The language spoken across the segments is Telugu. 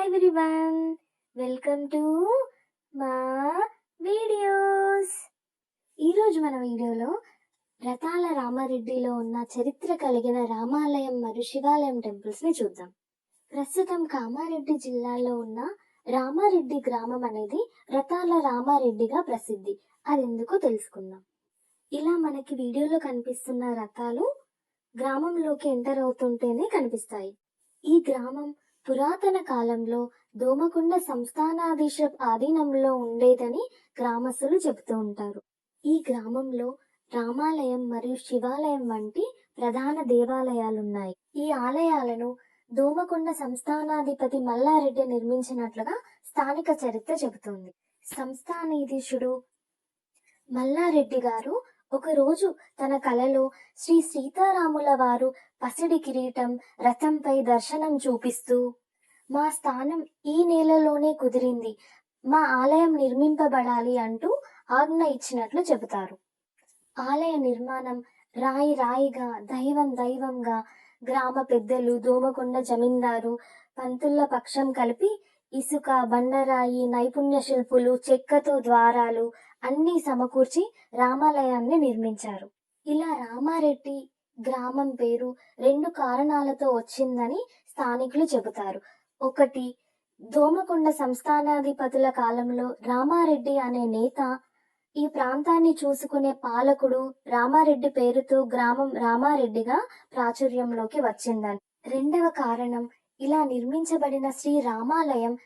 హాయ్ ఎవ్రీవన్ వెల్కమ్ టు మా వీడియోస్ ఈరోజు మన వీడియోలో రతాల రామారెడ్డిలో ఉన్న చరిత్ర కలిగిన రామాలయం మరియు శివాలయం టెంపుల్స్ని చూద్దాం. ప్రస్తుతం కామారెడ్డి జిల్లాలో ఉన్న రామారెడ్డి గ్రామం అనేది రతాల రామారెడ్డిగా ప్రసిద్ధి. అది ఎందుకో తెలుసుకుందాం. ఇలా మనకి వీడియోలో కనిపిస్తున్న రథాలు గ్రామంలోకి ఎంటర్ అవుతుంటేనే కనిపిస్తాయి. ఈ గ్రామం పురాతన కాలంలో దోమకొండ సంస్థానాధీశ ఆధీనంలో ఉండేదని గ్రామస్తులు చెబుతూ ఉంటారు. ఈ గ్రామంలో రామాలయం మరియు శివాలయం వంటి ప్రధాన దేవాలయాలున్నాయి. ఈ ఆలయాలను దోమకొండ సంస్థానాధిపతి మల్లారెడ్డి నిర్మించినట్లుగా స్థానిక చరిత్ర చెబుతుంది. సంస్థానాధీశుడు మల్లారెడ్డి గారు ఒకరోజు తన కలలో శ్రీ సీతారాముల వారు పసిడి కిరీటం రథంపై దర్శనం చూపిస్తూ మా స్థానం ఈ నేలలోనే కుదిరింది. మా ఆలయం నిర్మింపబడాలి అంటూ ఆజ్ఞ ఇచ్చినట్లు చెబుతారు. ఆలయ నిర్మాణం రాయి రాయిగా దైవం దైవంగా గ్రామ పెద్దలు దోమకొండ జమీందారు పంతుల పక్షం కలిపి ఇసుక బండరాయి నైపుణ్య శిల్పులు చెక్కతో ద్వారాలు అన్నీ సమకూర్చి రామాలయాన్ని నిర్మించారు. ఇలా రామారెడ్డి గ్రామం పేరు రెండు కారణాలతో వచ్చిందని స్థానికులు చెబుతారు. ఒకటి దోమకొండ సంస్థానాధిపతుల కాలంలో రామారెడ్డి అనే నేత ఈ ప్రాంతాన్ని చూసుకునే పాలకుడు రామారెడ్డి పేరుతో గ్రామం రామారెడ్డిగా ప్రాచుర్యంలోకి వచ్చిందని. రెండవ కారణం ఇలా నిర్మించబడిన శ్రీ రామాలయం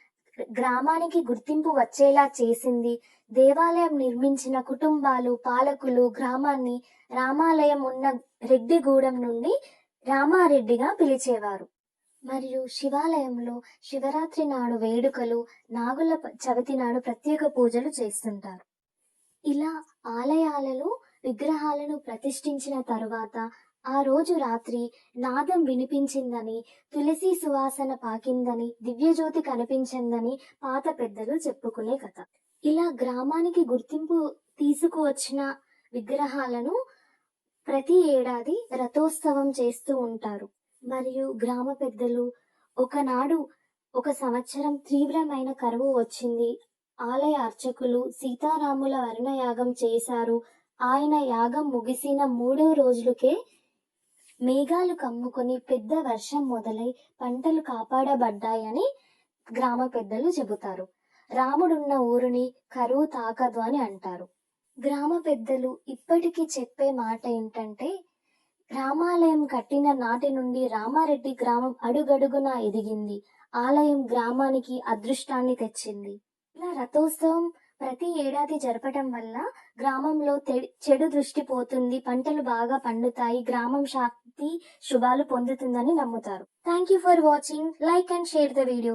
గ్రామానికి గుర్తింపు వచ్చేలా చేసింది. దేవాలయం నిర్మించిన కుటుంబాలు పాలకులు గ్రామాన్ని రామాలయం ఉన్న రెడ్డిగూడెం నుండి రామారెడ్డిగా పిలిచేవారు. మరియు శివాలయంలో శివరాత్రి నాడు వేడుకలు నాగుల చవితి నాడు ప్రత్యేక పూజలు చేస్తుంటారు. ఇలా ఆలయాలలో విగ్రహాలను ప్రతిష్ఠించిన తరువాత ఆ రోజు రాత్రి నాదం వినిపించిందని తులసి సువాసన పాకిందని దివ్యజ్యోతి కనిపించిందని పాత పెద్దలు చెప్పుకునే కథ. ఇలా గ్రామానికి గుర్తింపు తీసుకువచ్చిన విగ్రహాలను ప్రతి ఏడాది రథోత్సవం చేస్తూ ఉంటారు. మరియు గ్రామ పెద్దలు ఒకనాడు ఒక సంవత్సరం తీవ్రమైన కరువు వచ్చింది. ఆలయ అర్చకులు సీతారాముల వరుణ యాగం చేశారు. ఆయన యాగం ముగిసిన మూడో రోజులకే మేఘాలు కమ్ముకొని పెద్ద వర్షం మొదలై పంటలు కాపాడబడ్డాయని గ్రామ పెద్దలు చెబుతారు. రాముడున్న ఊరిని కరువు తాకదు అని అంటారు. గ్రామ పెద్దలు ఇప్పటికీ చెప్పే మాట ఏంటంటే రామాలయం కట్టిన నాటి నుండి రామారెడ్డి గ్రామం అడుగడుగునా ఎదిగింది. ఆలయం గ్రామానికి అదృష్టాన్ని తెచ్చింది. ఇలా రథోత్సవం ప్రతి ఏడాది జరపటం వల్ల గ్రామంలో చెడు దృష్టి పోతుంది పంటలు బాగా పండుతాయి గ్రామం శాంతి శుభాలు పొందుతుందని నమ్ముతారు. Thank you for watching like and share the video